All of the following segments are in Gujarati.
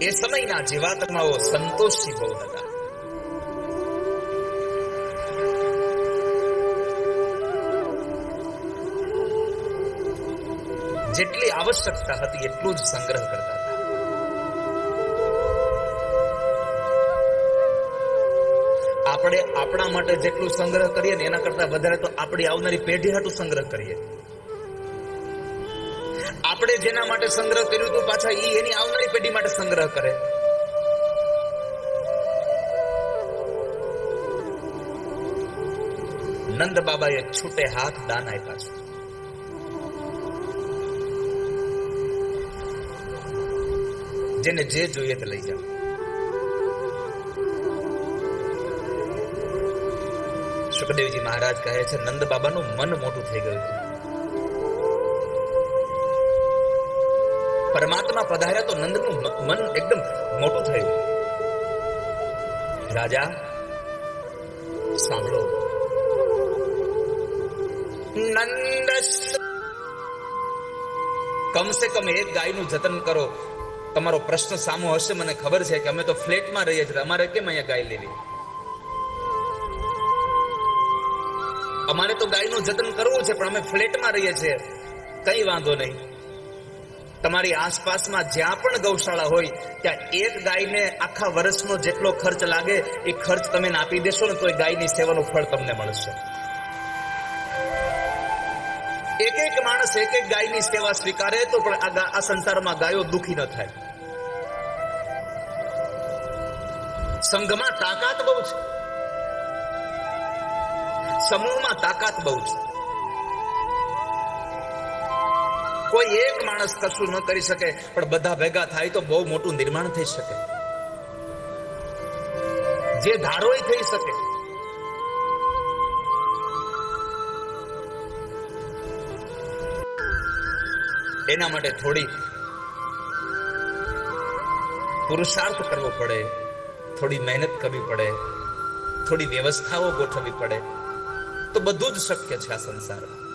એ સમયના જીવાત્માઓ સંતોષી બહુ હતા. જેટલી આવશ્યકતા હતી એટલું જ સંગ્રહ કરતા આપણે આપણા માટે જેટલું સંગ્રહ કરીએ ને એના કરતા વધારે તો આપણી આવનારી પેઢી હાટું સંગ્રહ કરીએ. આપણે જેના માટે સંગ્રહ કર્યું હતું પાછા એ એની આવનારી પેઢી માટે સંગ્રહ કરે. નંદ બાબાએ છૂટે હાથ દાન આપ્યા છે. જેને જે જોઈએ તે લઈ જાઓ. સુખદેવજી મહારાજ કહે છે, નંદ બાબાનું મન મોટું થઈ ગયું હતું. પરમાત્મા પધાર્યા તો નંદનું મન એકદમ મોટું થયું. રાજા, સાંભળો. નંદ કમસે કમ એક ગાયનું જતન કરો. તમારો પ્રશ્ન સામો હશે, મને ખબર છે કે અમે તો ફ્લેટમાં રહીએ છીએ. અમારે કેમ અહીંયા ગાય લેવી? અમારે તો ગાયનું જતન કરવું છે, પણ અમે ફ્લેટમાં રહીએ છીએ. કઈ વાંધો નહીં. તમારી આસપાસમાં જ્યાં પણ ગૌશાળા હોય, ત્યાં એક ગાયને આખા વર્ષનો જેટલો ખર્ચ લાગે, એ ખર્ચ તમે આપી દેશો ને તો એ ગાયની સેવાનું ફળ તમને મળશે. એક એક માણસ એક એક ગાયની સેવા સ્વીકારે તો પણ આ સંસારમાં ગાયો દુખી ન થાય. સંઘમાં તાકાત બહુ છે. સમૂહમાં તાકાત બહુ છે. કોઈ એક માણસ કશું ન કરી શકે, પણ બધા ભેગા થાય તો બહુ મોટું નિર્માણ થઈ શકે. જે ધારો થઈ શકે. એના માટે થોડી પુરુષાર્થ કરવો પડે, થોડી મહેનત કરવી પડે, થોડી વ્યવસ્થાઓ ગોઠવવી પડે. તો બધું જ શક્ય છે આ સંસારમાં.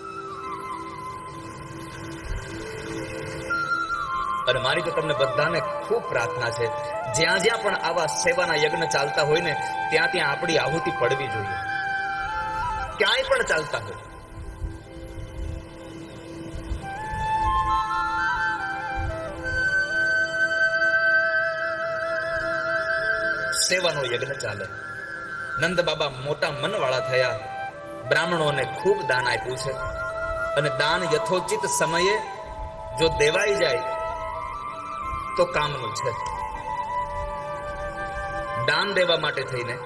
અને મારી તો તમને બધાને ખૂબ પ્રાર્થના છે. જ્યાં જ્યાં પણ આવા સેવાના યજ્ઞ ચાલતા હોય ને, ત્યાં ત્યાં આપણી આહુતિ પડવી જોઈએ. ક્યાંય પણ ચાલતા હોય. સેવાનો યજ્ઞ ચાલે. નંદ બાબા મોટા મનવાળા થયા. બ્રાહ્મણોને ખૂબ દાન આપ્યું છે. અને દાન યથોચિત સમયે જો દેવાઈ જાય તો કામનું છે. દાન દેવા માટે થઈને.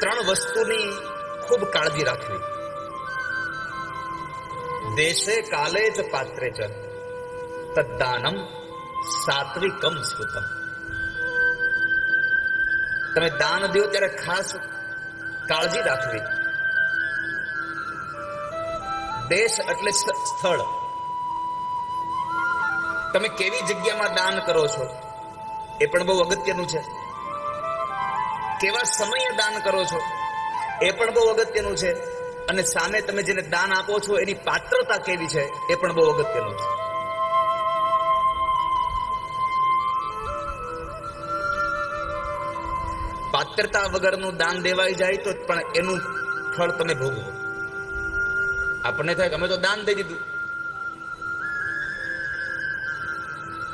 ત્રણ વસ્તુની ખૂબ કાળજી રાખવી. દેશે કાલે જ પાત્રે જ. તદ્દાનમ સાત્વિકમ સ્મૃતમ. તમે દાન દો ત્યારે ખાસ કાળજી રાખવી. દેશ એટલે સ્થળ. તમે કેવી જગ્યામાં દાન કરો છો? એ પણ બહુ અગત્યનું છે. કેવા સમયે દાન કરો છો? એ પણ બહુ અગત્યનું છે. અને સામે તમે જેને દાન આપો છો, એની પાત્રતા કેવી છે? એ પણ બહુ અગત્યનું છે. પાત્રતા વગરનું દાન દેવાઈ જાય તો પણ એનું ફળ તમે ભોગવો. આપણને થાય અમે તો દાન દઈ દીધું.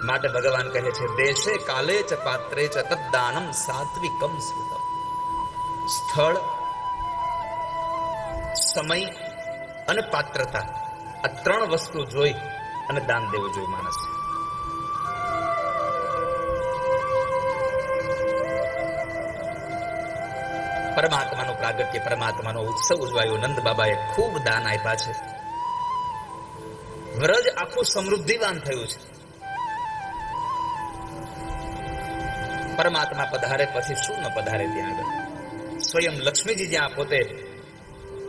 માટે ભગવાન કહે છે દેશે કાલે ચ પાત્રે ચ તદ્દાનમ સાત્વિકમ સ્મૃતમ સ્થળ, સમય અને પાત્રતા આ ત્રણ વસ્તુ જોઈ અને દાન દેવું જોઈએ માણસ પરમાત્માનું પ્રાગટ્ય, પરમાત્માનો ઉત્સવ ઉજવાયો. નંદ બાબાએ ખૂબ દાન આપ્યા છે. વ્રજ આખું સમૃદ્ધિવાન થયું છે. પરમાત્મા પધારે પછી શું ન પધારે ત્યાં આગળ? સ્વયં લક્ષ્મીજી જ્યાં પોતે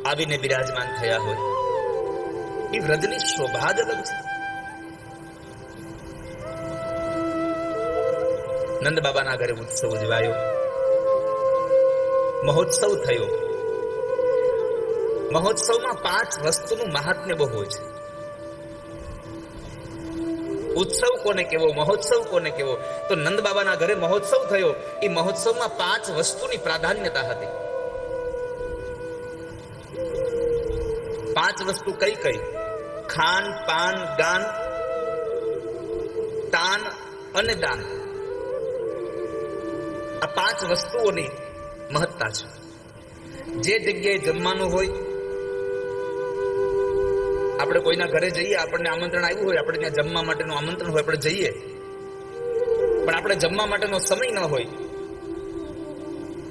આવીને બિરાજમાન થયા હોય, એ વ્રજની શોભા જ અલગ છે. નંદ બાબાના ઘરે ઉત્સવ ઉજવાયો. મહોત્સવ થયો. મહોત્સવમાં પાંચ વસ્તુનું મહાત્મ્ય બહુ છે. ઉત્સવ કોને કેવો મહોત્સવ કોને કેવો તો નંદ બાબાના ઘરે મહોત્સવ થયો. એ મહોત્સવમાં પાંચ વસ્તુની પ્રાધાન્યતા હતી. પાંચ વસ્તુ કઈ કઈ? ખાન, પાન ગાન તાન અને દાન. આ પાંચ વસ્તુઓની મહત્તા છે. જે જગ્યાએ જમવાનું હોય, આપણે કોઈના ઘરે જઈએ, આપણને આમંત્રણ આવ્યું હોય, આપણે ત્યાં જમવા માટેનું આમંત્રણ હોય, આપણે જઈએ. પણ આપણે જમવા માટેનો સમય ન હોય,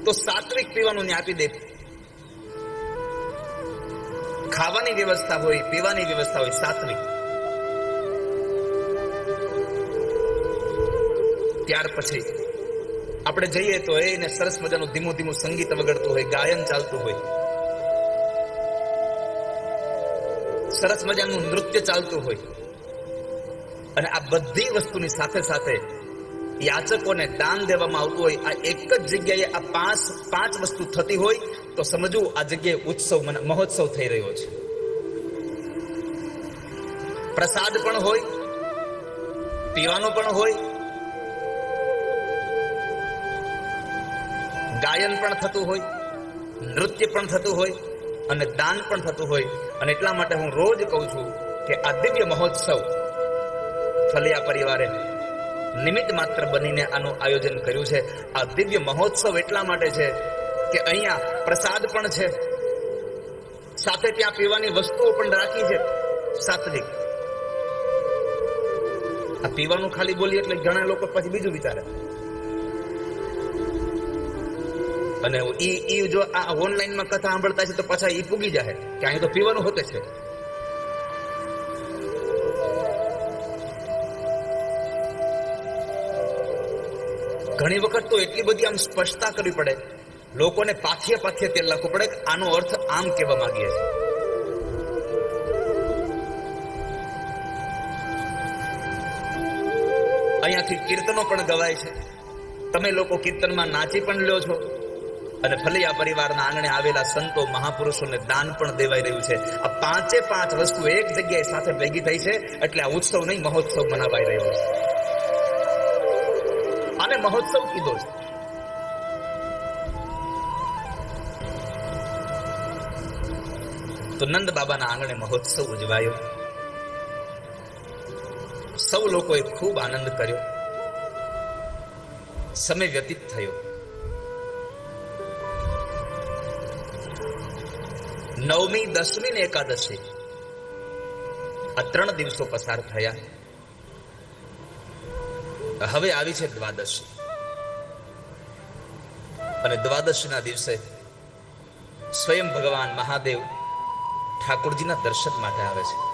તો સાત્વિક પીવાનું ને આપી દે. ખાવાની વ્યવસ્થા હોય, પીવાની વ્યવસ્થા હોય, સાત્વિક. ત્યાર પછી આપણે જઈએ તો એને સરસ મજાનું ધીમું ધીમું સંગીત વગડતું હોય, ગાયન ચાલતું હોય. સરસ મજાનું નૃત્ય ચાલતું હોય. અને આ બધી વસ્તુની સાથે સાથે યાચકોને દાન દેવામાં આવતું હોય, આ એક જ જગ્યાએ આ પાંચ પાંચ વસ્તુ થતી હોય, તો સમજવું આ જગ્યાએ ઉત્સવ મને- મહોત્સવ થઈ રહ્યો છે. પ્રસાદ પણ હોય, પીવાનો પણ હોય ગાયન પણ થતું હોય, નૃત્ય પણ થતું હોય અને દાન પણ થતું હોય. અને એટલા માટે હું રોજ કહું છું કે આ દિવ્ય મહોત્સવ ફલિયા પરિવારે નિમિત્ત માત્ર બનીને આનું આયોજન કર્યું છે. આ દિવ્ય મહોત્સવ એટલા માટે છે કે અહીંયા પ્રસાદ પણ છે. સાથે ત્યાં પીવાની વસ્તુઓ પણ રાખી છે. સાત્વિક. આ પીવાનું ખાલી બોલીએ એટલે ઘણા લોકો પછી બીજું વિચારે. અને ઈ ઈ જો આ ઓનલાઈનમાં કથા સાંભળતા છે તો પાછા ઈ પૂગી જાય કે અહીં તો પીવાનું હોતે છે. ઘણી વખત તો એટલી બધી આમ સ્પષ્ટતા કરવી પડે. લોકોને પાથીએ પાથીએ તેલ લખવું પડે આનો અર્થ આમ કહેવા માંગીએ છીએ અહીંયાથી કીર્તનો પણ ગવાય છે. તમે લોકો કીર્તનમાં નાચી પણ લ્યો છો. અને ફલિયા પરિવારના આંગણે આવેલા સંતો, મહાપુરુષોને દાન પણ દેવાઈ રહ્યું છે. આ પાંચે પાંચ વસ્તુ એક જગ્યાએ સાથે ભેગી થઈ છે, એટલે આ ઉત્સવ નહીં, મહોત્સવ મનાવાઈ રહ્યો છે. અને મહોત્સવ કીધો છે. તો નંદ બાબાના આંગણે મહોત્સવ ઉજવાયો. સૌ લોકોએ ખૂબ આનંદ કર્યો. સમય વ્યતીત થયો. નવમી, દસમી ને એકાદશી. આ ત્રણ દિવસો પસાર થયા. હવે આવી છે દ્વાદશી. અને દ્વાદશીના દિવસે સ્વયં ભગવાન મહાદેવ ઠાકોરજીના દર્શન માટે આવે છે.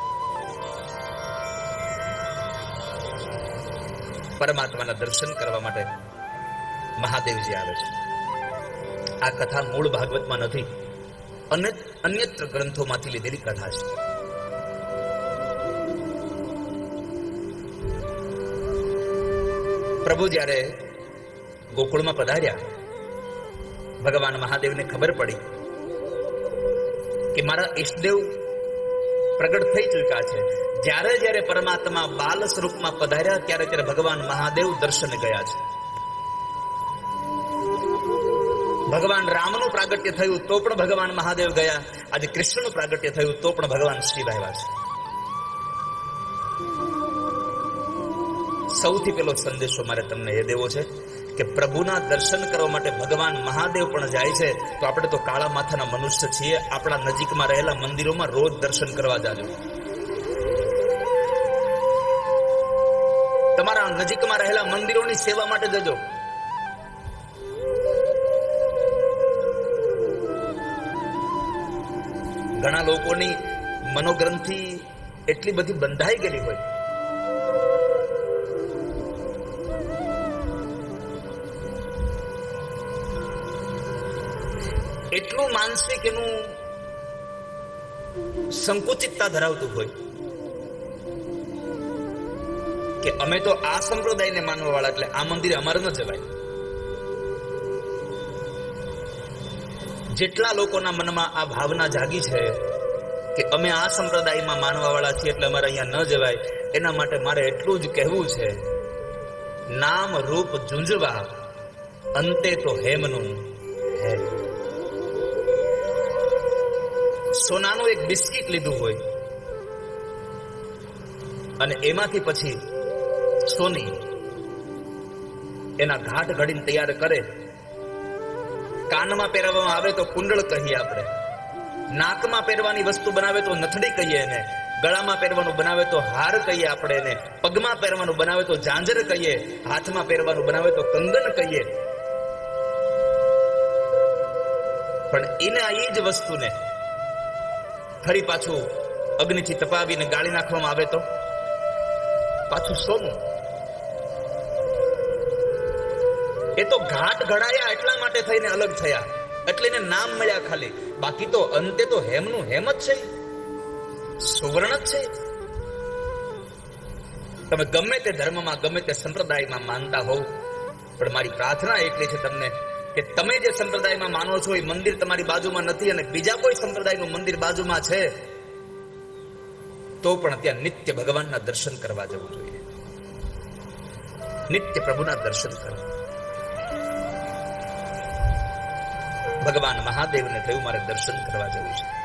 પરમાત્માના દર્શન કરવા માટે મહાદેવજી આવે છે. આ કથા મૂળ ભાગવતમાં નથી. અને અન્યત્ર ગ્રંથોમાંથી લીધેલી કથા છે. પ્રભુ જ્યારે ગોકુળમાં પધાર્યા, ભગવાન મહાદેવને ખબર પડી કે મારા ઈષ્ટદેવ પ્રગટ થઈ ચૂક્યા છે. જ્યારે જ્યારે પરમાત્મા બાલ સ્વરૂપમાં પધાર્યા, ત્યારે ત્યારે ભગવાન મહાદેવ દર્શન ગયા છે. ભગવાન રામનું પ્રાગટ્ય થયું તો પણ ભગવાન મહાદેવ ગયા. આજે કૃષ્ણનું પ્રાગટ્ય થયું તો પણ ભગવાન શિવ આવ્યા છે. સૌથી પેલો સંદેશો મારે તમને એ દેવો છે કે પ્રભુના દર્શન કરવા માટે ભગવાન મહાદેવ પણ જાય છે, તો આપણે તો કાળા માથાના મનુષ્ય છીએ. આપણા નજીકમાં રહેલા મંદિરોમાં રોજ દર્શન કરવા જાજો. તમારા નજીકમાં રહેલા મંદિરોની સેવા માટે જજો. ઘણા લોકોની મનોગ્રંથિ એટલી બધી બંધાઈ ગયેલી હોય. એટલું માનસિક એનું સંકુચિતતા ધરાવતું હોય કે અમે તો આ સંપ્રદાયને માનવા વાળા એટલે આ મંદિરે અમારે ન જવાય. જેટલા લોકોના મનમાં આ ભાવના જાગી છે કે અમે આ સંપ્રદાયમાં માનવાવાળા છીએ એટલે અમારે અહીંયા ન જવાય, એના માટે મારે એટલું જ કહેવું છે. નામ રૂપ ઝુંઝવા અંતે તો હેમનું હેમ. સોનાનું એક બિસ્કિટ લીધું હોય, અને એમાંથી પછી સોની એના ઘાટ ઘડીને તૈયાર કરે કાનમાં પહેરવામાં આવે તો કુંડળ કહીએ આપણે. નાકમાં પહેરવાની વસ્તુ બનાવે તો નથડી કહીએ એને. ગળામાં પહેરવાનું બનાવે તો હાર કહીએ આપણે એને. પગમાં પહેરવાનું બનાવે તો ઝાંઝર કહીએ. હાથમાં પહેરવાનું બનાવે તો કંગન કહીએ. પણ એને આ એ જ વસ્તુને ફરી પાછું અગ્નિથી તપાવીને ગાળી નાખવામાં આવે તો? પાછું સોનું ઘાટ ઘડાયા એટલા માટે થઈને અલગ થયા. એટલે એને નામ મળ્યા ખાલી. બાકી તો અંતે તો હેમનું હેમ જ છે. સુવર્ણ જ છે. તમે ગમે તે ધર્મમાં, ગમે તે સંપ્રદાયમાં માનતા હોવ, પણ મારી પ્રાર્થના એટલી છે તમને કે તમે જે સંપ્રદાયમાં માનો છો, એ મંદિર તમારી બાજુમાં નથી અને બીજા કોઈ સંપ્રદાયનું મંદિર બાજુમાં છે, તો પણ ત્યાં નિત્ય ભગવાનના દર્શન કરવા જવું જોઈએ. નિત્ય પ્રભુના દર્શન કરવા. ભગવાન મહાદેવને થયું મારે દર્શન કરવા જવું છે.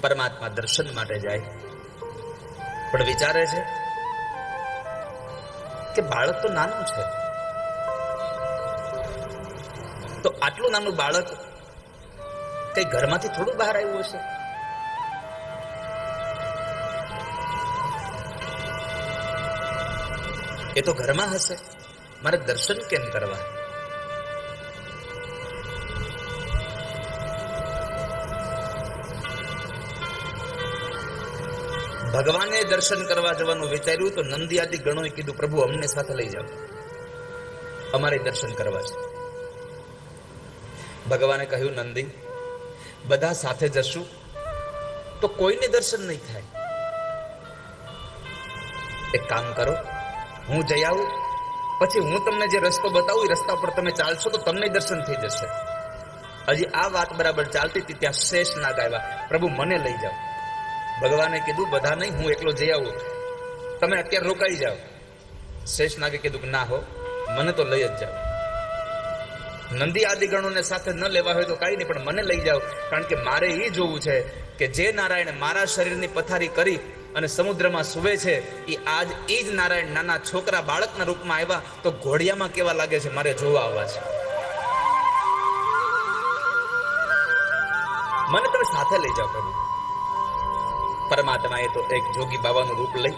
પરમાત્મા દર્શન માટે જાય. પણ વિચારે છે કે બાળક તો નાનું છે. તો આટલું નાનું બાળક કઈ ઘરમાંથી થોડું બહાર આવ્યું હશે? એ તો ઘરમાં હશે. મારે દર્શન કેમ કરવા? ભગવાને દર્શન કરવા જવાનું વિચાર્યું તો નંદી આદિ ગણોએ કીધું, પ્રભુ, અમને સાથે લઈ જાઓ. અમારે દર્શન કરવા છે. ભગવાને કહ્યું, નંદી, બધા સાથે જશું તો કોઈને દર્શન નહીં થાય. એક કામ કરો, હું જઈ આવું, પછી હું તમને જે રસ્તો બતાવું, એ રસ્તા પર તમે ચાલશો તો તમને દર્શન થઈ જશે. હજી આ વાત બરાબર ચાલતી હતી, ત્યાં શેષ નાગ આવ્યા. પ્રભુ, મને લઈ જાઓ. ભગવાને કીધું, બધા નહીં, હું એકલો જઈ આવું. તમે અત્યારે રોકાઈ જાઓ. શેષ નાગે કીધું કે, ના હો, મને તો લઈ જ જાઓ. નંદી આદિગણોને સાથે ન લેવા હોય તો કાંઈ નહીં, પણ મને લઈ જાઓ. કારણ કે મારે એ જોવું છે કે જે નારાયણ મારા શરીરની પથારી કરી અને સમુદ્રમાં સુવે છે એ આજ એ જ નારાયણ નાના છોકરા બાળકના રૂપમાં આવ્યા તો ઘોડિયામાં કેવા લાગે છે મારે જોવા આવવા છે. મને તમે સાથે લઈ જાઓ પ્રભુ. પરમાત્માએ તો એક જોગી બાબાનું રૂપ લઈ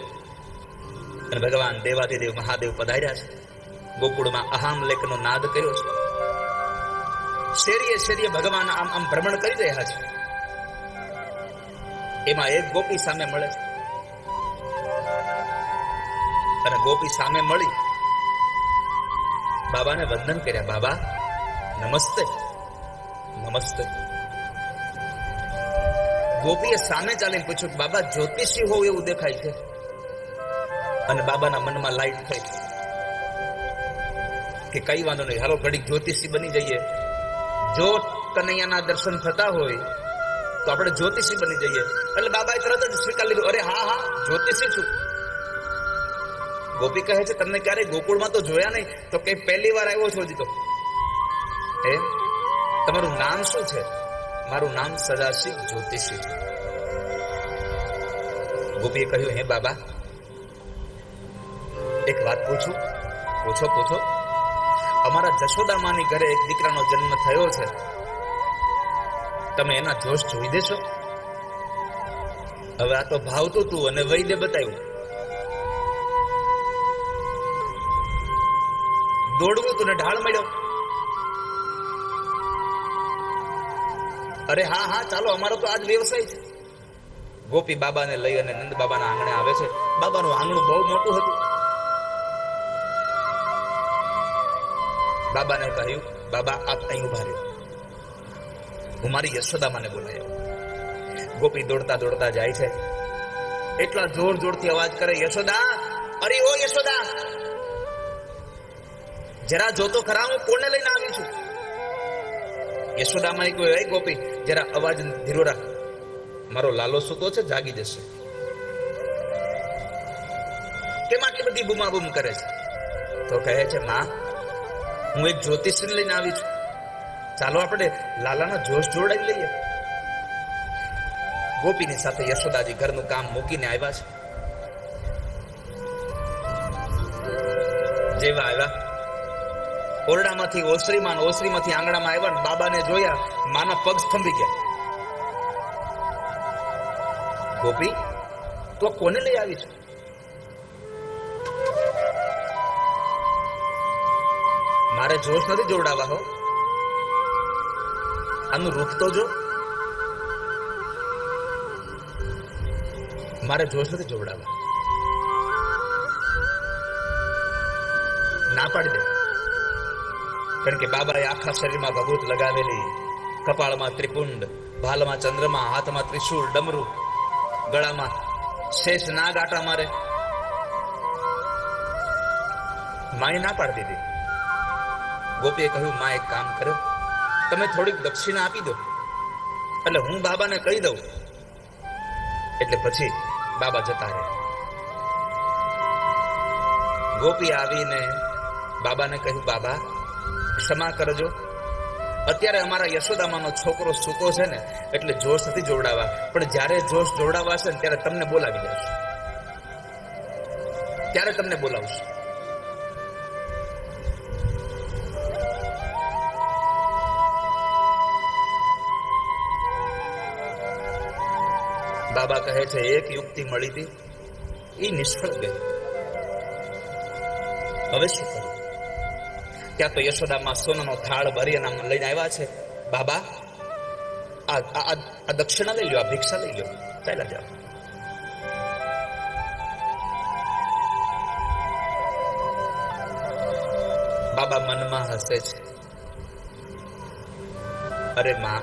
અને ભગવાન દેવાધિદેવ મહાદેવ પધાર્યા છે. ગોકુળમાં અહામ લેખનો નાદ કર્યો છે. શેરીએ શેરીએ ભગવાન આમ આમ ભ્રમણ કરી રહ્યા છે. એમાં એક ગોપી સામે મળે છે. અને ગોપી સામે મળી બાબાને વંદન કર્યા, બાબા, નમસ્તે. નમસ્તે. ગોપીએ સામે ચાલીને પૂછ્યું બાબા, જ્યોતિષી હોવ એવું દેખાય છે? અને બાબાના મનમાં લાઈટ થઈ. કે કઈ વાંધો નહીં, હાલો, ઘડીક જ્યોતિષી બની જઈએ. જો કનૈયાના દર્શન થતા હોય, તો આપણે જ્યોતિષી બની જઈએ. એટલે બાબાએ તરત જ સ્વીકાર લીધું, અરે, હા હા, જ્યોતિષી છું. ગોપી કહે છે, તમને ક્યારેય ગોકુળમાં તો જોયા નહીં? તો કઈ પહેલી વાર આવ્યો છો હજી તો. એ તમારું નામ શું છે? મારું નામ સદાશિવ જ્યોતિષી. ગોપીએ કહ્યું, હે બાબા, એક વાત પૂછું? પૂછો પૂછો. અમારા જશોદામાની ઘરે એક દીકરાનો જન્મ થયો છે. તમે એના જોશ જોઈ દેશો. હવે આ તો ભાવતું તું અને વૈદ્ય બતાવ્યું. દોડવું તું ને ઢાળ મળ્યો. અરે હા હા, ચાલો, અમારો તો આજ વ્યવસાય છે. ગોપી બાબાને લઈ અને નંદ બાબાના આંગણે આવે છે. બાબાનું આંગણું બહુ મોટું હતું. બાબાને કહ્યું, બાબા, આપ અહીં ઊભા રહ્યો હું મારી યશોદામાને બોલાયો. ગોપી દોડતા દોડતા જાય છે. એટલા જોર જોરથી અવાજ કરે, યશોદા, અરે ઓ યશોદા! જરા જોતો ખરા, હું કોને લઈને આવી છું? યશોદામાં કોઈ હોય ગોપી, જરા અવાજ ધીરો રાખ. મારો લાલો સૂતો છે, જાગી જશે. કેમ આટલી બધી બુમાબુમ કરે છે. તો કહે છે, માં, હું એક જ્યોતિષને લઈને આવી છું. ચાલો આપણે લાલાના જોશ જોડાઈ લઈએ. ગોપીની સાથે યશોદાજી ઘરનું કામ મૂકીને આવ્યા છે. જેવા આવ્યા. ઓરડામાંથી ઓસરીમાં ઓસરીમાંથી આંગણામાં આવ્યા ને બાબાને જોયા, માના પગ સ્તંભી ગયા. ગોપી, તો કોને લઈ આવી છે? મારે જોશ નથી જોડાવા, હો. આનું રૂપ તો જો. મારે જોશ નથી જોડાવા. ના પાડી દે. કારણ કે બાબાએ આખા શરીરમાં ભભૂત લગાવેલી. કપાળમાં ત્રિપુંડ ભાલમાં ચંદ્રમા, હાથમાં ત્રિશૂળ, ડમરું, ગળામાં શેષ ના ગાટા મારે. માએ ના પાડી દીધી. ગોપીએ કહ્યું માં કામ કર્યો. તમે થોડીક દક્ષિણા આપી દો. એટલે હું બાબાને કહી દઉં. એટલે પછી બાબા જતા રહે. ગોપી આવીને બાબાને કહ્યું, બાબા ક્ષમા કરજો. અત્યારે અમારા યશોદામાનો છોકરો સૂતો છે ને, એટલે જોશ નથી જોડાવા પણ જ્યારે જોશ જોડાવા છે ને, ત્યારે તમને બોલાવી જશે ત્યારે તમને બોલાવશે. બાબા કહે છે, એક યુક્તિ મળી હતી. એ નિષ્ફળ ગઈ. હવે શું કરું? ત્યાં તો યશોદામાં સોનાનો થાળ ભરી અને આમાં લઈને આવ્યા છે. બાબા, આ દક્ષિણા લઈ લો આ ભિક્ષા લઈ લો ચાલ્યા જાઓ. બાબા મનમાં હસે છે. અરે માં,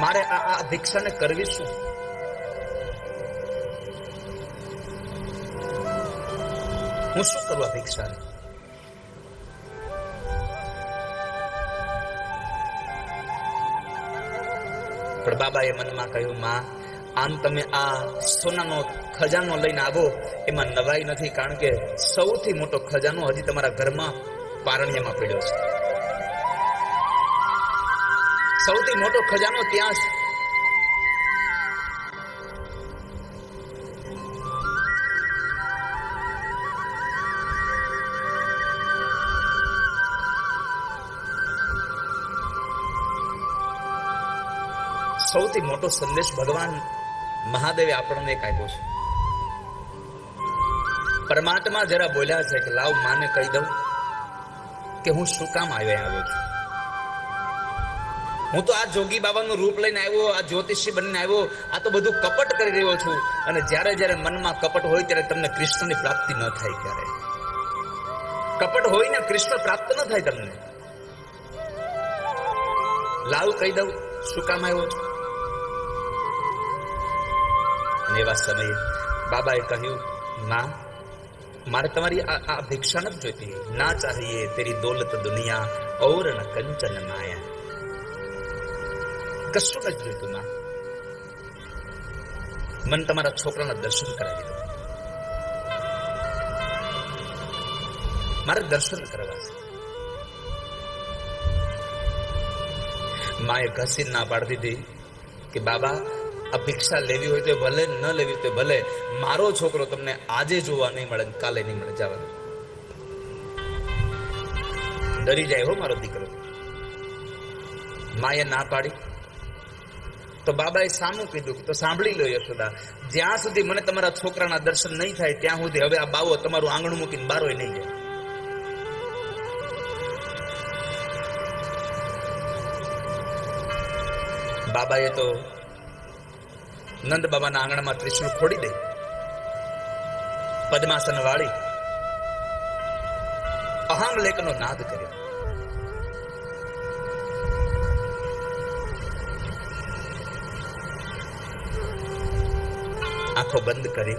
મારે આ આ ભિક્ષાને કરવી શું? હું શું કરવા ભિક્ષાને? પણ બાબાએ મનમાં કહ્યું, માં, આમ તમે આ સોનાનો ખજાનો લઈને આવો. એમાં નવાઈ નથી, કારણ કે સૌથી મોટો ખજાનો હજી તમારા ઘરમાં પારણ્યમાં પડ્યો છે. સૌથી મોટો ખજાનો ત્યાં સૌથી મોટો સંદેશ ભગવાન મહાદેવે આપણને એક આપ્યો છે. પરમાત્મા જરા બોલ્યા છે કે, લાવ માને કહી દઉં કે હું શું કામ આવ્યા આવ્યો છું. હું તો આ જોગી બાબાનું રૂપ લઈને આવ્યો, આ જ્યોતિષી બનીને આવ્યો, આ તો બધું કપટ કરી રહ્યો છું. અને જ્યારે જ્યારે મનમાં કપટ હોય ત્યારે તમને કૃષ્ણની પ્રાપ્તિ ન થાય ત્યારે કપટ હોય ને કૃષ્ણ પ્રાપ્ત ન થાય તમને. લાવ કહી દઉં, શું કામ આવ્યો? છું અને એવા સમયે બાબાએ કહ્યું ના મારે તમારી આ ભિક્ષા નથી જોઈતી. ના ચાહીએ તેરી દોલત દુનિયા ઔર કંચન માયા. કશું નથી જોઈતું, માં. મને તમારા છોકરાના દર્શન કરાવી દો. મારે દર્શન કરવા છે. માએ ઘસી ના પાડી દીધી કે, બાબા આ ભિક્ષા લેવી હોય તો ભલે, ન લેવી તો ભલે. મારો છોકરો તમને આજે જોવા નહીં મળે કાલે નહીં મળે. જવા. ડરી જાય હો મારો દીકરો. માએ ના પાડી. તો બાબાએ સામું કીધું તો સાંભળી લો યશોદા. જ્યાં સુધી મને તમારા છોકરાના દર્શન નહીં થાય, ત્યાં સુધી હવે આ બાવો તમારું આંગણું મૂકીને બારોય નહીં જાય. બાબાએ તો નંદ બાબાના આંગણામાં ત્રિશુલ ખોડી દે. પદ્માસન વાળી અહમ લેખનો નાદ કર્યો. આંખો બંધ કરી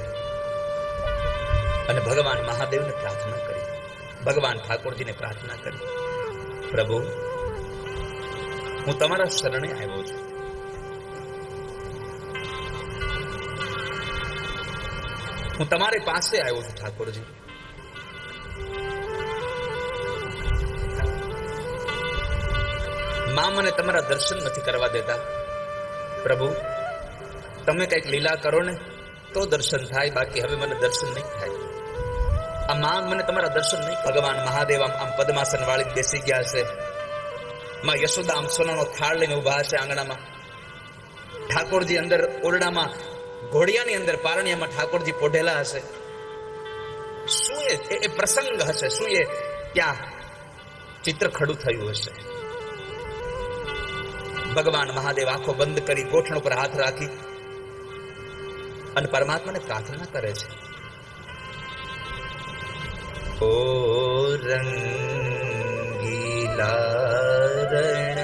અને ભગવાન મહાદેવને પ્રાર્થના કરી. ભગવાન ઠાકોરજીને પ્રાર્થના કરી. પ્રભુ, હું તમારા શરણે આવ્યો છું. હું તમારી પાસે આવ્યો છું, ઠાકોરજી. માં મને તમારા દર્શન નથી કરવા દેતા. પ્રભુ, તમે કંઈક લીલા કરો ને, તો દર્શન થાય, બાકી હવે મને દર્શન નહીં થાય. આ માં મને તમારા દર્શન નહીં, ભગવાન મહાદેવ આમ આમ પદ્માસન વાળી બેસી ગયા છે. માં યશોદા આમ સોનાનો થાળ લઈને ઊભા છે આંગણામાં. ઠાકોરજી અંદર ઓરડામાં ઘોડિયાની અંદર પારણિયામાં ઠાકોરજી પોઢેલા હશે. શું એ, એ- પ્રસંગ હશે. શું એ ત્યાં ચિત્ર ખડું થયું હશે. ભગવાન મહાદેવ આંખો બંધ કરી ગોઠણ ઉપર હાથ રાખી અને પરમાત્માને પ્રાર્થના કરે છે. ઓ રંગીલા રણ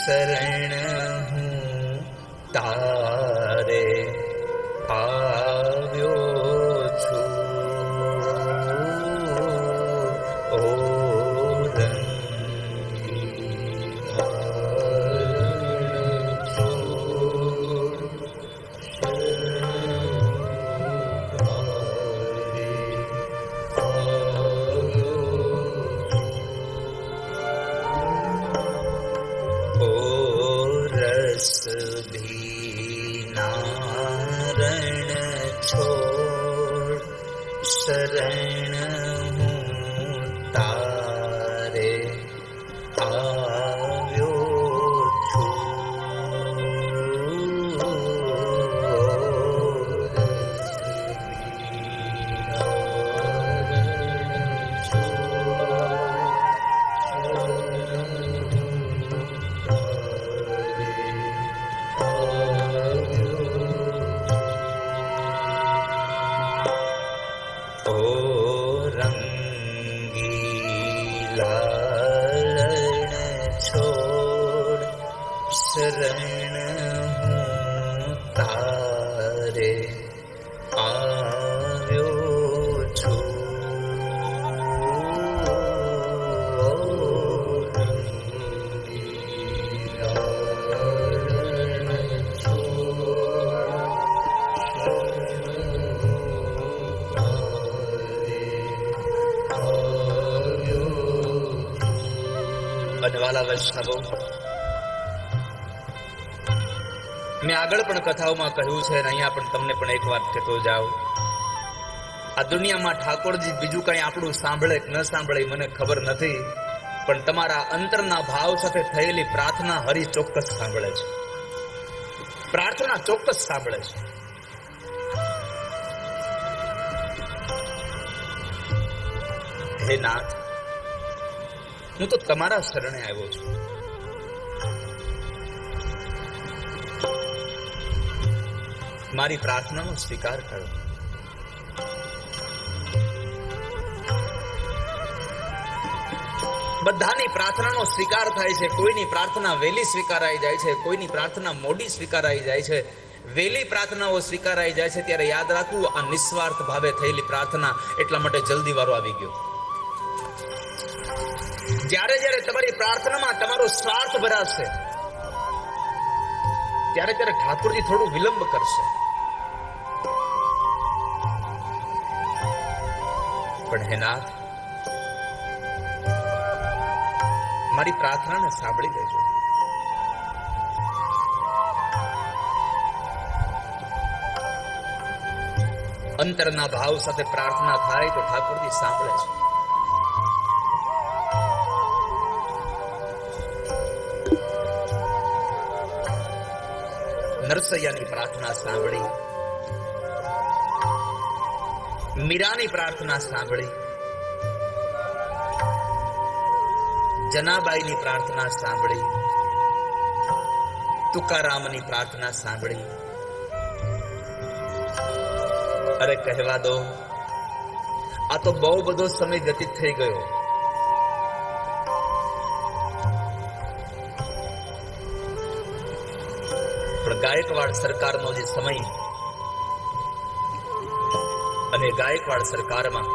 शरण हूँ तारे। आ અનવાલા વૈષ્ણવો મેં આગળ પણ કથાઓમાં કહ્યું છે અહીંયા પણ તમને પણ એક વાત કહેતો જાઉં. આ દુનિયામાં ઠાકોરજી બીજું કઈ આપણું સાંભળે કે ન સાંભળે મને ખબર નથી, પણ તમારા અંતરના ભાવ સાથે થયેલી પ્રાર્થના હરી ચોક્કસ સાંભળે છે. પ્રાર્થના ચોક્કસ સાંભળે છે. હે નાથ હું તો તમારા શરણે આવ્યો છું. મારી પ્રાર્થનાનો સ્વીકાર કરો. બધાની પ્રાર્થનાનો સ્વીકાર થાય છે. કોઈની પ્રાર્થના વહેલી સ્વીકારાઈ જાય છે, કોઈની પ્રાર્થના મોડી સ્વીકારાઈ જાય છે. વહેલી પ્રાર્થનાઓ સ્વીકારાઈ જાય છે, ત્યારે યાદ રાખવું આ નિસ્વાર્થ ભાવે થયેલી પ્રાર્થના એટલા માટે જલ્દી વારો આવી ગયો. જ્યારે જ્યારે તમારી પ્રાર્થનામાં તમારો સ્વાર્થ ભરાશે, ત્યારે ત્યારે ઠાકોરજી થોડું વિલંબ કરશે. પણ હે મારી પ્રાર્થનાને સાંભળી લેજો. અંતરના ભાવ સાથે પ્રાર્થના થાય તો ઠાકોરજી સાંભળે છે. નરસૈયાની પ્રાર્થના સાંભળી. મીરાની પ્રાર્થના સાંભળી. જનાબાઈની પ્રાર્થના સાંભળી. તુકારામની પ્રાર્થના સાંભળી. અરે, કહેવા દો, આ તો બહુ બધો સમય વ્યતીત થઈ ગયો. ગાયકવાડ સરકારનો જે સમય અને ગાયકવાડ સરકારમાં